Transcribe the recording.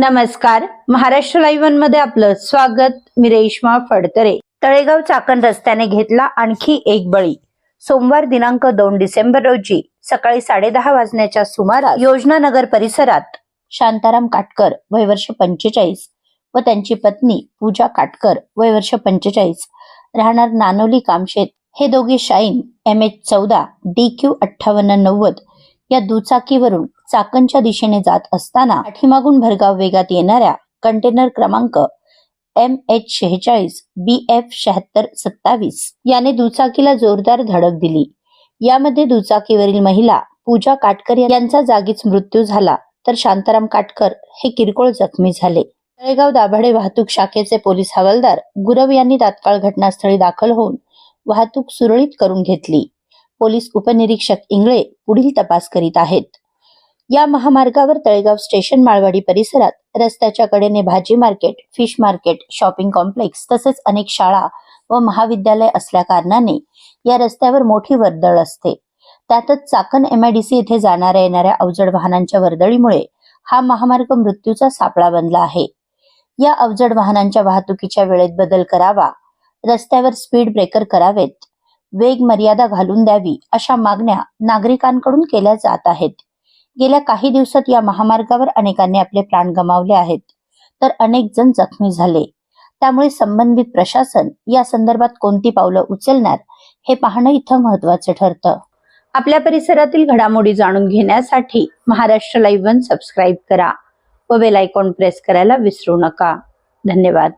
नमस्कार. महाराष्ट्र लाईव्हमध्ये आपलं स्वागत. मी रेश्मा फडतरे. तळेगाव चाकण रस्त्याने घेतला आणखी एक बळी. सोमवार दिनांक दोन डिसेंबर रोजी सकाळी साडेदहा वाजण्याच्या सुमारास योजना नगर परिसरात शांताराम काटकर वय वर्ष पंचेचाळीस व त्यांची पत्नी पूजा काटकर वय वर्ष पंचेचाळीस राहणार नानोली कामशेत. हे दोघे शाईन एम एच चौदा डी क्यू अठ्ठावन्न नव्वद या दुचाकीवरून चाकणच्या दिशेने जात असताना पाठीमागून भरगाव वेगात येणाऱ्या कंटेनर क्रमांक एम एच शेहेचाळीस बी एफ शहात्तर सत्तावीस याने दुचाकीला जोरदार धडक दिली. यामध्ये दुचाकीवरील महिला पूजा काटकर यांचा जागीच मृत्यू झाला तर शांताराम काटकर हे किरकोळ जखमी झाले. तळेगाव दाभाडे वाहतूक शाखेचे पोलीस हवालदार गुरव यांनी तात्काळ घटनास्थळी दाखल होऊन वाहतूक सुरळीत करून घेतली. पोलीस उपनिरीक्षक इंगळे पुढील तपास करीत आहेत. या महामार्गावर तळेगाव स्टेशन माळवाडी परिसरात रस्त्याच्या कडेने भाजी market fish market shopping complex तसेच अनेक शाळा व महाविद्यालय असल्या कारणाने या रस्त्यावर मोठी वर्दळ असते. त्यातच चाकण एमआयडीसी येथे जाणाऱ्या येणाऱ्या अवजड वाहनांच्या वर्दळीमुळे हा महामार्ग मृत्यूचा सापळा बनला आहे. या अवजड वाहनांच्या वाहतुकीच्या वेळेत बदल करावा रस्त्यावर स्पीड ब्रेकर करावेत वेग मर्यादा घालून द्यावी अशा मागण्या नागरिकांकडून केल्या जात आहेत. गेल्या काही दिवसात या महामार्गावर अनेकांनी आपले प्राण गमावले आहेत. तर अनेक जण जखमी झाले. त्यामुळे संबंधित प्रशासन या संदर्भात कोणती पावलं उचलणार हे पाहणं इथं महत्वाचं ठरतं. आपल्या परिसरातील घडामोडी जाणून घेण्यासाठी महाराष्ट्र लाईव्ह वन सबस्क्राईब करा व बेल आयकॉन प्रेस करायला विसरू नका. धन्यवाद.